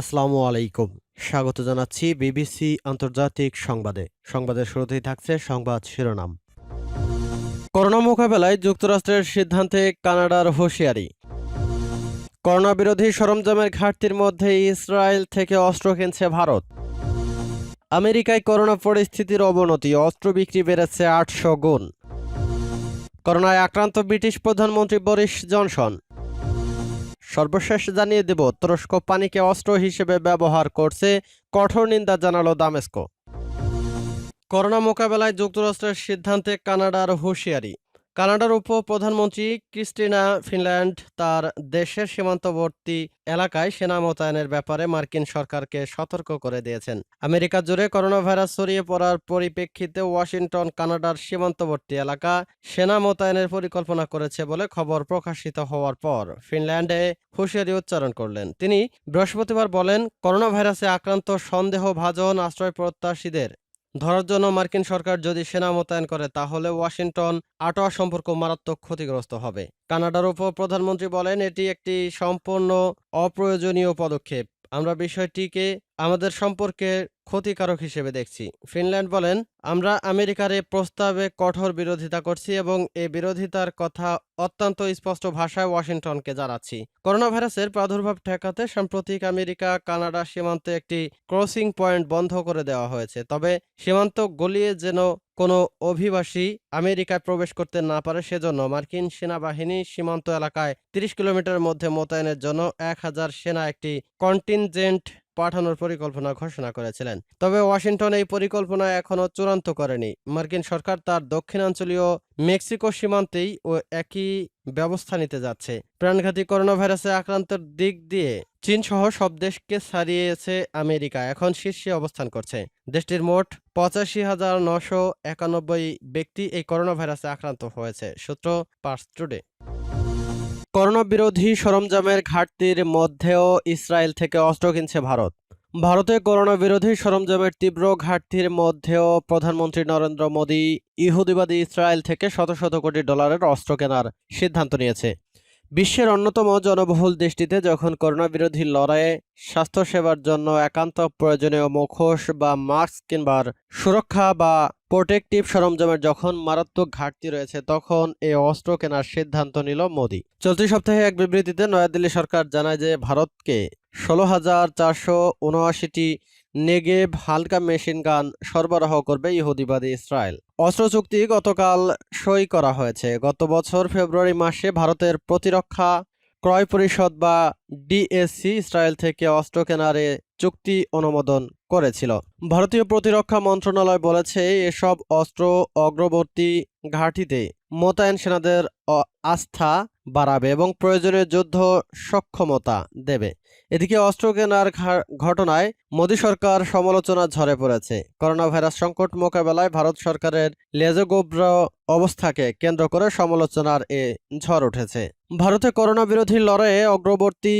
আসসালামু আলাইকুম। স্বাগত জানাচ্ছি বিবিসি আন্তর্জাতিক সংবাদে। সংবাদের শুরুতেই থাকছে সংবাদ শিরোনাম। করোনা মোকাবেলায় যুক্তরাষ্ট্রের সিদ্ধান্তে কানাডার হুঁশিয়ারি। করোনা বিরোধী সরঞ্জামের ঘাটতির মধ্যে ইসরায়েল থেকে অস্ত্র কিনছে ভারত। আমেরিকায় করোনা পরিস্থিতির অবনতি, অস্ত্র বিক্রি বেড়েছে আটশো গুণ। করোনায় আক্রান্ত ব্রিটিশ প্রধানমন্ত্রী বরিস জনসন। সর্বশেষ জানিয়ে দেব, তুরস্ক পানিকে অস্ত্র হিসেবে ব্যবহার করছে, কঠোর নিন্দা জানালো দামেস্কো। করোনা মোকাবেলায় যুক্তরাষ্ট্রের সিদ্ধান্তে কানাডার হুঁশিয়ারি। কানাডার উপ প্রধানমন্ত্রী ক্রিস্টিনা ফিনল্যান্ড তার দেশের সীমান্তবর্তী এলাকায় সেনা মোতায়েনের ব্যাপারে মার্কিন সরকারকে সতর্ক করে দিয়েছেন। আমেরিকা জুড়ে করোনা ভাইরাস ছড়িয়ে পড়ার পরিপ্রেক্ষিতে ওয়াশিংটন, কানাডার সীমান্তবর্তী এলাকা সেনা মোতায়েনের পরিকল্পনা করেছে বলে খবর প্রকাশিত হওয়ার পর ফিনল্যান্ডে হুঁশিয়ারি উচ্চারণ করলেন। তিনি বৃহস্পতিবার বলেন করোনা ভাইরাসে আক্রান্ত সন্দেহভাজন আশ্রয় প্রত্যাশীদের ধরার জন্য মার্কিন সরকার যদি সেনা মোতায়েন করে, তাহলে ওয়াশিংটন আটোয়া সম্পর্ক মারাত্মক ক্ষতিগ্রস্ত হবে। কানাডার উপ প্রধানমন্ত্রী বলেন, এটি একটি সম্পূর্ণ অপ্রয়োজনীয় পদক্ষেপ। আমরা বিষয়টিকে, আমাদের সম্পর্কে ক্ষতিকারক হিসেবে দেখছি। ফিনল্যান্ড বলেন, আমরা আমেরিকার এ প্রস্তাবে কঠোর বিরোধিতা করছি এবং এ বিরোধিতার কথা অত্যন্ত স্পষ্ট ভাষায় ওয়াশিংটনকে জানাচ্ছি। করোনা ভাইরাসের প্রাদুর্ভাব ঠেকাতে সাম্প্রতিক আমেরিকা, কানাডা সীমান্তে একটি ক্রসিং পয়েন্ট বন্ধ করে দেওয়া হয়েছে। তবে সীমান্ত গলিয়ে যেন কোনো অভিবাসী আমেরিকায় প্রবেশ করতে না পারে সেজন্য মার্কিন সেনাবাহিনী সীমান্ত এলাকায় তিরিশ কিলোমিটার মধ্যে মোতায়েনের জন্য এক হাজার সেনা একটি কন্টিনজেন্ট পাঠানোর পরিকল্পনা ঘোষণা করেছিলেন। তবে ওয়াশিংটন এই পরিকল্পনা এখনও চূড়ান্ত করেনি। মার্কিন সরকার তার দক্ষিণাঞ্চলীয় মেক্সিকো সীমান্তেই ও একই ব্যবস্থা নিতে যাচ্ছে। প্রাণঘাতী করোনা ভাইরাসে আক্রান্তের দিক দিয়ে চীন সহ সব দেশকে ছাড়িয়েছে আমেরিকা। এখন শীর্ষে অবস্থান করছে। দেশটির মোট পঁচাশি হাজার নশো একানব্বই ব্যক্তি এই করোনা ভাইরাসে আক্রান্ত হয়েছে। সূত্র পার্স টুডে। করোনা বিরোধী সরঞ্জামের ঘাটতির মধ্যেও ইসরায়েল থেকে অস্ত্র কিনছে ভারত। ভারতে করোনা বিরোধী সরঞ্জামের তীব্র ঘাটতির মধ্যেও প্রধানমন্ত্রী নরেন্দ্র মোদী ইহুদিবাদী ইসরায়েল থেকে শত শত কোটি ডলারের অস্ত্র কেনার সিদ্ধান্ত নিয়েছে। বিশ্বের অন্যতম জনবহুল দেশটিতে যখন করোনা বিরোধী লড়াইয়ে স্বাস্থ্যসেবার জন্য একান্ত প্রয়োজনীয় মুখোশ বা মাস্ক কিংবার সুরক্ষা বা প্রোটেকটিভ সরঞ্জামের যখন মারাত্মক ঘাটতি রয়েছে, তখন এই অস্ত্র কেনার সিদ্ধান্ত নিল মোদী। চলতি সপ্তাহে এক বিবৃতিতে নয়াদিল্লি সরকার জানায় যে, ভারতকে ষোলো হাজার চারশো উনআশিটি নেগেভ হালকা মেশিন গান সরবরাহ করবে ইহুদিবাদী ইসরায়েল। অস্ত্র চুক্তি গতকাল সই করা হয়েছে। গত বছর ফেব্রুয়ারি মাসে ভারতের প্রতিরক্ষা ক্রয় পরিষদ বা ডিএসসি ইসরায়েল থেকে অস্ত্র কেনারে চুক্তি অনুমোদন করেছিল। ভারতীয় প্রতিরক্ষা মন্ত্রণালয় বলেছে, এসব অস্ত্র অগ্রবর্তী ঘাঁটিতে মোতায়েন সেনাদের আস্থা বাড়াবে এবং প্রয়োজনীয় যুদ্ধ সক্ষমতা দেবে। এদিকে অস্ত্র কেনার ঘটনায় মোদী সরকার সমালোচনা ঝরে পড়েছে। করোনা ভাইরাস সংকট মোকাবেলায় ভারত সরকারের লেজগোব্র অবস্থাকে কেন্দ্র করে সমালোচনার এ ঝড় উঠেছে। ভারতে করোনা বিরোধী লড়াইয়ে অগ্রবর্তী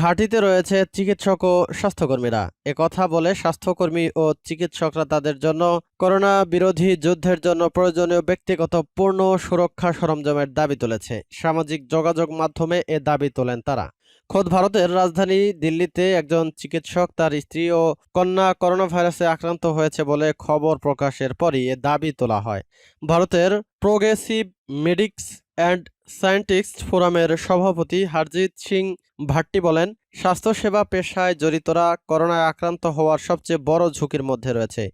ঘাঁটিতে রয়েছে চিকিৎসক ও স্বাস্থ্যকর্মীরা। কথা বলে স্বাস্থ্যকর্মী ও চিকিৎসকরা তাদের জন্য করোনা বিরোধী যুদ্ধের জন্য প্রয়োজনীয় ব্যক্তিগত পূর্ণ সুরক্ষা সরঞ্জামের দাবি তুলেছে। সামাজিক যোগাযোগ মাধ্যমে এ দাবি তোলেন তারা। খোদ ভারতের রাজধানী দিল্লিতে একজন চিকিৎসক তার স্ত্রী ও কন্যা করোনা ভাইরাসে আক্রান্ত হয়েছে বলে খবর প্রকাশের পরই এ দাবি তোলা হয়। ভারতের প্রোগ্রেসিভ মেডিক্স অ্যান্ড সায়েন্টিস্ট ফোরামের সভাপতি হারজিৎ সিং ভাট্টি বলেন, স্বাস্থ্যসেবা পেশায় জড়িতরা করোনায় আক্রান্ত হওয়ার সবচেয়ে বড় ঝুঁকির মধ্যে রয়েছে।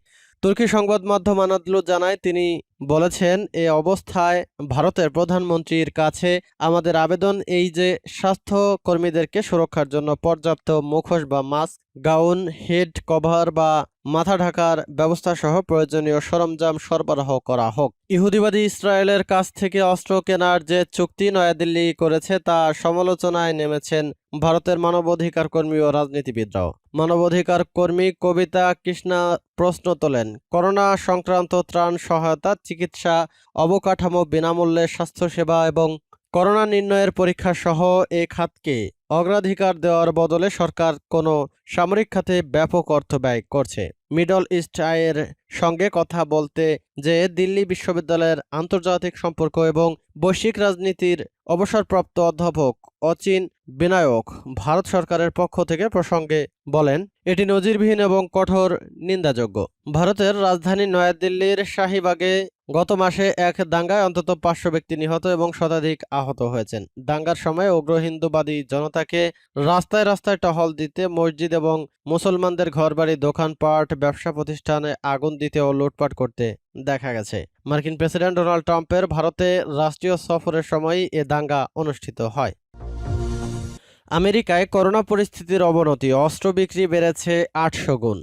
তুর্কি সংবাদ মাধ্যম আনাদলু জানায়, তিনি বলেছেন, এ অবস্থায় ভারতের প্রধানমন্ত্রীর কাছে আমাদের আবেদন এই যে স্বাস্থ্য কর্মীদেরকে সুরক্ষার জন্য পর্যাপ্ত মুখোশ বা মাস্ক, গাউন, হেড কভার বা মাথা ঢাকার ব্যবস্থা সহ প্রয়োজনীয় সরঞ্জাম সরবরাহ করা হোক। ইহুদিবাদী ইসরায়েলের কাছ থেকে অস্ত্র কেনার যে চুক্তি নয়াদিল্লি করেছে তা সমালোচনায় নেমেছেন ভারতের মানবাধিকার কর্মী ও রাজনীতিবিদরাও। মানবাধিকার কর্মী কবিতা কৃষ্ণা প্রশ্ন তোলেন, করোনা সংক্রান্ত ত্রাণ সহায়তা চিকিৎসা, অবকাঠামো, বিনামূল্যে স্বাস্থ্যসেবা এবং করোনা নির্ণয়ের পরীক্ষা সহ এ খাতকে অগ্রাধিকার দেওয়ার বদলে সরকার কোনো সামরিক খাতে ব্যাপক অর্থ ব্যয় করছে। মিডল ইস্ট আয়ের সঙ্গে কথা বলতে যে দিল্লি বিশ্ববিদ্যালয়ের আন্তর্জাতিক সম্পর্ক এবং বৈশ্বিক রাজনীতির অবসরপ্রাপ্ত অধ্যাপক অচিন বিনায়ক ভারত সরকারের পক্ষ থেকে প্রসঙ্গে বলেন, এটি নজিরবিহীন এবং কঠোর, নিন্দাযোগ্য। ভারতের রাজধানী নয়াদিল্লির শাহীবাগে গত মাসে এক দাঙ্গায় অন্তত পাঁচশো ব্যক্তি নিহত এবং শতাধিক আহত হয়েছেন। দাঙ্গার সময় উগ্র হিন্দুবাদী জনতাকে রাস্তায় রাস্তায় টহল দিতে মসজিদ এবং মুসলমানদের ঘরবাড়ি, দোকানপাট, ব্যবসা প্রতিষ্ঠানে আগুন দিতে ও লুটপাট করতে দেখা গেছে। মার্কিন প্রেসিডেন্ট ডোনাল্ড ট্রাম্পের ভারতে রাষ্ট্রীয় সফরের সময় এ দাঙ্গা অনুষ্ঠিত হয়। আমেরিকায় করোনা পরিস্থিতির অবনতি, অস্ত্র বিক্রি বেড়েছে আটশো গুণ।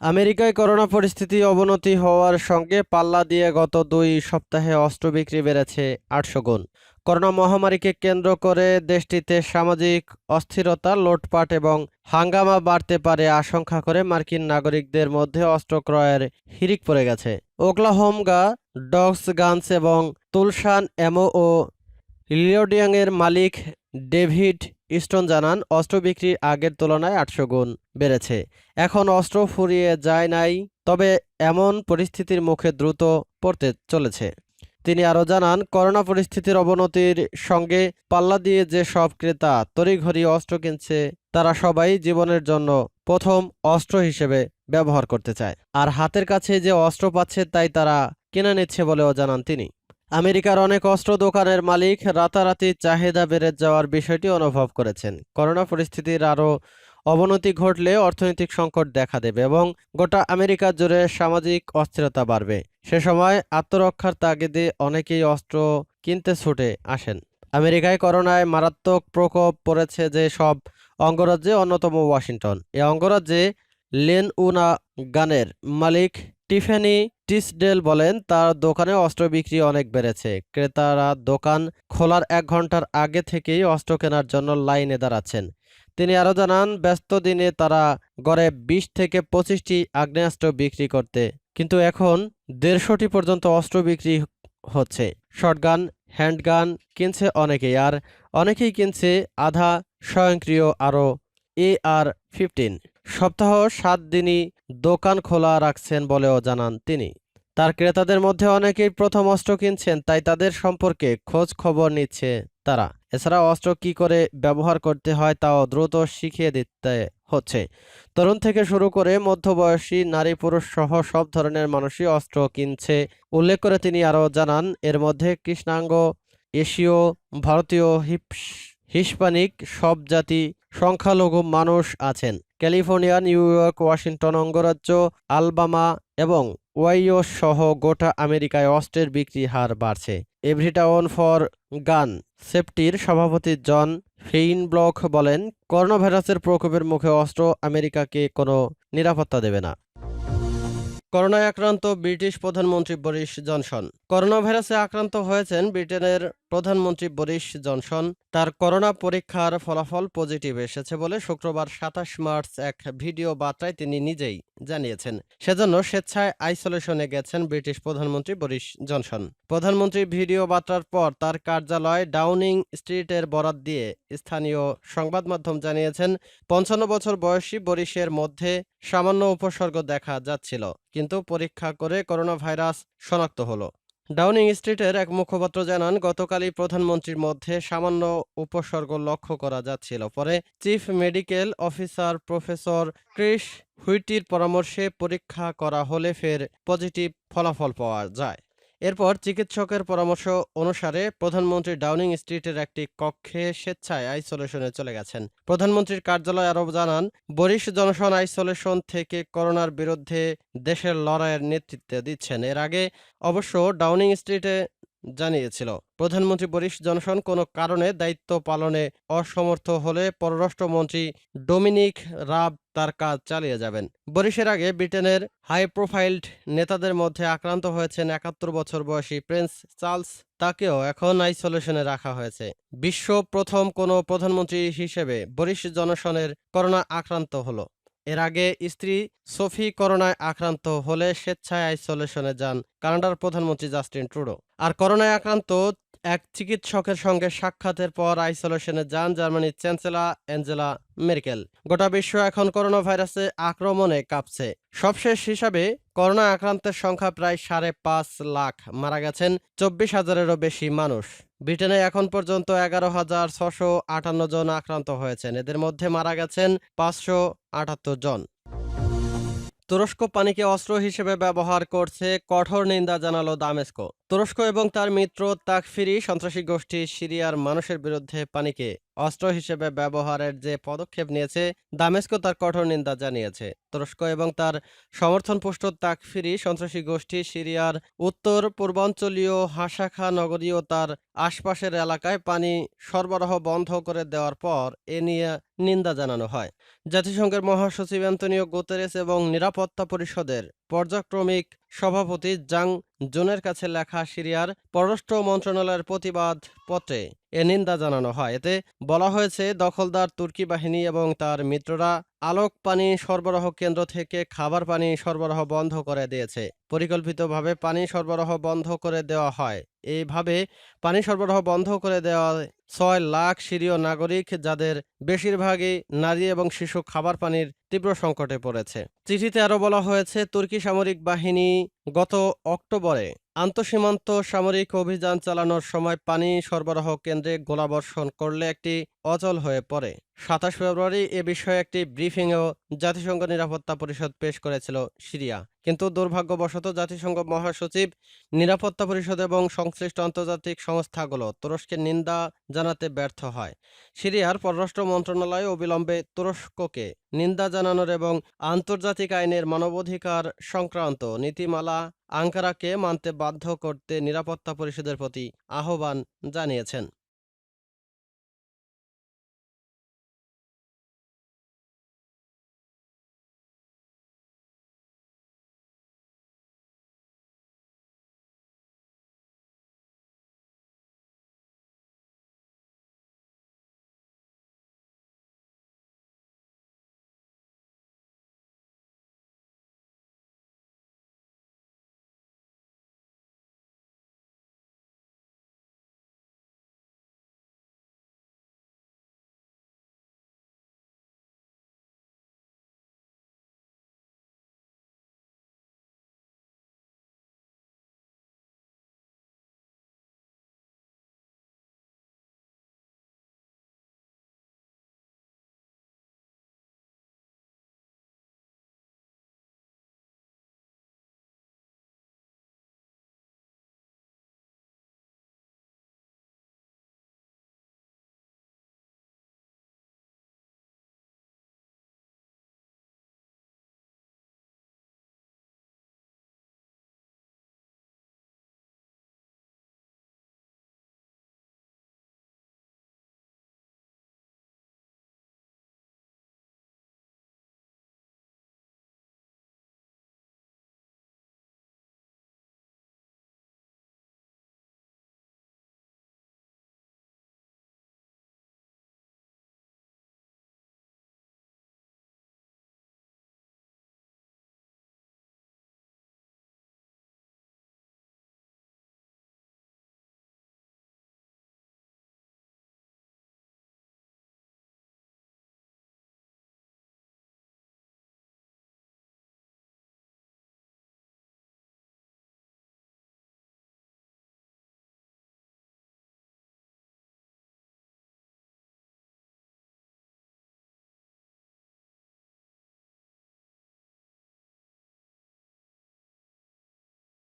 আমেরিকায় করোনা পরিস্থিতি অবনতি হওয়ার সঙ্গে পাল্লা দিয়ে গত দুই সপ্তাহে অস্ত্র বিক্রি বেড়েছে আটশো গুণ। করোনা মহামারীকে কেন্দ্র করে দেশটিতে সামাজিক অস্থিরতা, লোটপাট এবং হাঙ্গামা বাড়তে পারে আশঙ্কা করে মার্কিন নাগরিকদের মধ্যে অস্ত্র ক্রয়ের হিরিক পড়ে গেছে। ওকলাহোমগা ডগস গানস এবং তুলসান এমো ও লিওডিয়াংয়ের মালিক ডেভিড ইস্টন জানান, অস্ত্র বিক্রির আগের তুলনায় আটশো গুণ বেড়েছে। এখন অস্ত্র ফুরিয়ে যায় নাই, তবে এমন পরিস্থিতির মুখে দ্রুত পড়তে চলেছে। তিনি আরও জানান, করোনা পরিস্থিতির অবনতির সঙ্গে পাল্লা দিয়ে যে সব ক্রেতা তড়িঘড়ি অস্ত্র কিনছে, তারা সবাই জীবনের জন্য প্রথম অস্ত্র হিসেবে ব্যবহার করতে চায়। আর হাতের কাছে যে অস্ত্র পাচ্ছে, তাই তারা কিনে নিচ্ছে বলেও জানান তিনি। আমেরিকার অনেক অস্ত্র দোকানের মালিক রাতারাতি চাহিদা বেড়ে যাওয়ার বিষয়টি অনুভব করেছেন। করোনা পরিস্থিতির আরও অবনতি ঘটলে অর্থনৈতিক সংকট দেখা দেবে এবং গোটা আমেরিকা জুড়ে সামাজিক অস্থিরতা বাড়বে। সে সময় আত্মরক্ষার তাগিদে অনেকেই অস্ত্র কিনতে ছুটে আসেন। আমেরিকায় করোনায় মারাত্মক প্রকোপ পড়েছে যে সব অঙ্গরাজ্যে অন্যতম ওয়াশিংটন। এ অঙ্গরাজ্যে লেন উনা গানের মালিক টিফেনি টিসডেল বলেন, তার দোকানে অস্ত্র বিক্রি অনেক বেড়েছে। ক্রেতারা দোকান খোলার এক ঘণ্টার আগে থেকেই অস্ত্র কেনার জন্য লাইনে দাঁড়াচ্ছেন। তিনি আরও জানান, ব্যস্ত দিনে তারা গড়ে বিশ থেকে পঁচিশটি আগ্নেয়াস্ত্র বিক্রি করতে, কিন্তু এখন দেড়শোটি পর্যন্ত অস্ত্র বিক্রি হচ্ছে। শটগান, হ্যান্ডগান কিনছে অনেকেই, আর অনেকেই কিনছে আধা স্বয়ংক্রিয় আরও এ আর ফিফটিন। সপ্তাহ সাত দিনই দোকান খোলা রাখছেন বলেও জানান তিনি। তার ক্রেতাদের মধ্যে অনেকেই প্রথম অস্ত্র কিনছেন, তাই তাদের সম্পর্কে খোঁজ খবর নিচ্ছে তারা। এছাড়া অস্ত্র কি করে ব্যবহার করতে হয় তাও দ্রুত শিখিয়ে দিতে হচ্ছে। তরুণ থেকে শুরু করে মধ্যবয়সী নারী পুরুষ সহ সব ধরনের মানুষই অস্ত্র কিনছে, উল্লেখ করে তিনি আরও জানান, এর মধ্যে কৃষ্ণাঙ্গ, এশীয়, ভারতীয়, হিপস, হিস্পানিক, সব জাতি, সংখ্যালঘু মানুষ আছেন। ক্যালিফোর্নিয়া, নিউ ইয়র্ক, ওয়াশিংটন, অঙ্গরাজ্য, আলবামা এবং ওয়াইও সহ গোটা আমেরিকায় অস্ত্রের বিক্রি হার বাড়ছে। এভরিটাউন ফর গান সেফটির সভাপতি জন ফেইন ব্লক বলেন করোনা ভাইরাসের প্রকোপের মুখে অস্ত্র আমেরিকাকে কোনো নিরাপত্তা দেবে না। করোনায় আক্রান্ত ব্রিটিশ প্রধানমন্ত্রী বরিস জনসন। করোনা ভাইরাসে আক্রান্ত হয়েছেন ব্রিটেনের প্রধানমন্ত্রী বরিস জনসন। তার করোনা পরীক্ষার ফলাফল পজিটিভ এসেছে বলে শুক্রবার সাতাশ মার্চ এক ভিডিও বার্তায় তিনি নিজেই জানিয়েছেন। সেজন্য স্বেচ্ছায় আইসোলেশনে গেছেন ব্রিটিশ প্রধানমন্ত্রী বরিস জনসন। প্রধানমন্ত্রীর ভিডিও বার্তার পর তার কার্যালয় ডাউনিং স্ট্রিটের বরাত দিয়ে স্থানীয় সংবাদ মাধ্যম জানিয়েছেন, পঞ্চান্ন বছর বয়সী বরিশের মধ্যে সামান্য উপসর্গ দেখা যাচ্ছিল। কিন্তু পরীক্ষা করে করোনা ভাইরাস শনাক্ত হলো। ডাউনিং স্ট্রিটের এক মুখপাত্র জানান, গতকালই প্রধানমন্ত্রীর মধ্যে সামান্য উপসর্গ লক্ষ্য করা যাচ্ছিল। পরে chief medical officer professor Chris হুইটির পরামর্শে পরীক্ষা করা হলে ফের পজিটিভ ফলাফল পাওয়া যায়। এরপর চিকিৎসকের পরামর্শ অনুসারে প্রধানমন্ত্রী ডাউনিং স্ট্রিটের একটি কক্ষে স্বেচ্ছায় আইসোলেশনে চলে গেছেন। প্রধানমন্ত্রীর কার্যালয় আরও জানান, বরিশ জনসন আইসোলেশন থেকে করোনার বিরুদ্ধে দেশের লড়াইয়ের নেতৃত্ব দিচ্ছেন। এর আগে অবশ্য ডাউনিং স্ট্রিটে জানিয়েছিল। প্রধানমন্ত্রী বরিস জনসন কোনো কারণে দায়িত্ব পালনে অসমর্থ হলে পররাষ্ট্রমন্ত্রী ডোমিনিক রাব তার কাজ চালিয়ে যাবেন। বরিশের আগে ব্রিটেনের হাই প্রোফাইলড নেতাদের মধ্যে আক্রান্ত হয়েছেন একাত্তর বছর বয়সী প্রিন্স চার্লস। তাকেও এখন আইসোলেশনে রাখা হয়েছে। বিশ্ব প্রথম কোনো প্রধানমন্ত্রী হিসেবে বরিস জনসনের করোনা আক্রান্ত হলো। এর আগে স্ত্রী সোফি করোনায় আক্রান্ত হলে স্বেচ্ছায় আইসোলেশনে যান কানাডার প্রধানমন্ত্রী জাস্টিন ট্রুডো। আর করোনায় আক্রান্ত এক চিকিৎসকের সঙ্গে সাক্ষাতের পর আইসোলেশনে যান জার্মানির চ্যান্সেলর অ্যাঞ্জেলা মেরকেল। গোটা বিশ্ব এখন করোনা ভাইরাসে আক্রমণে কাঁপছে। সবশেষ হিসাবে, করোনা আক্রান্তের সংখ্যা প্রায় সাড়ে পাঁচ লাখ মারা গেছেন চব্বিশ হাজারেরও বেশি মানুষ। ব্রিটেনে এখন পর্যন্ত এগারো হাজার ছশো আটান্ন জন আক্রান্ত হয়েছেন। এদের মধ্যে মারা গেছেন পাঁচশো আটাত্তর জন। তুরস্ক পানিকে অস্ত্র হিসেবে ব্যবহার করছে, কঠোর নিন্দা জানালো দামেস্কো। তুরস্ক এবং তার মিত্র তাকফিরি সন্ত্রাসী গোষ্ঠী সিরিয়ার মানুষের বিরুদ্ধে পানিকে অস্ত্র হিসেবে ব্যবহারের যে পদক্ষেপ নিয়েছে, দামেস্কো তার কঠোর নিন্দা জানিয়েছে। তুরস্ক এবং তার সমর্থনপুষ্ট তাকফিরি সন্ত্রাসী গোষ্ঠী সিরিয়ার উত্তর, পূর্বাঞ্চলীয় হাসাখা নগরী ও তার আশপাশের এলাকায় পানি সরবরাহ বন্ধ করে দেওয়ার পর এ নিয়ে নিন্দা জানানো হয়। জাতিসংঘের মহাসচিব অ্যান্তনিও গুতেরেস এবং নিরাপত্তা পরিষদের পর্যাক্রমিক সভাপতি জাং জোনের কাছে লেখা সিরিয়ার পররাষ্ট্র মন্ত্রণালয়ের প্রতিবাদ পত্রে। এ নিন্দা জানানো হয়। এতে বলা হয়েছে, দখলদার তুর্কি বাহিনী এবং তার মিত্ররা আলোক পানি সরবরাহ কেন্দ্র থেকে খাবার পানি সরবরাহ বন্ধ করে দিয়েছে। পরিকল্পিতভাবে পানি সরবরাহ বন্ধ করে দেওয়া হয়। এইভাবে পানি সরবরাহ বন্ধ করে দেওয়া ছয় লাখ সিরীয় নাগরিক, যাদের বেশিরভাগই নারী এবং শিশু খাবার পানির তীব্র সংকটে পড়েছে। চিঠিতে আরও বলা হয়েছে, তুর্কি সামরিক বাহিনী গত অক্টোবরে আন্তঃসীমান্ত সামরিক অভিযান চালানোর সময় পানি সরবরাহ কেন্দ্রে গোলাবর্ষণ করলে একটি অচল হয়ে পড়ে। সাতাশ ফেব্রুয়ারি এ বিষয়ে একটি ব্রিফিংও জাতিসংঘ নিরাপত্তা পরিষদ পেশ করেছিল সিরিয়া। কিন্তু দুর্ভাগ্যবশত জাতিসংঘ মহাসচিব, নিরাপত্তা পরিষদ এবং সংশ্লিষ্ট আন্তর্জাতিক সংস্থাগুলো তুরস্কের নিন্দা জানাতে ব্যর্থ হয়। সিরিয়ার পররাষ্ট্র মন্ত্রণালয় অবিলম্বে তুরস্ককে নিন্দা জানানোর এবং আন্তর্জাতিক আইনের মানবাধিকার সংক্রান্ত নীতিমালা আঙ্কারাকে মানতে বাধ্য করতে নিরাপত্তা পরিষদের প্রতি আহ্বান জানিয়েছেন।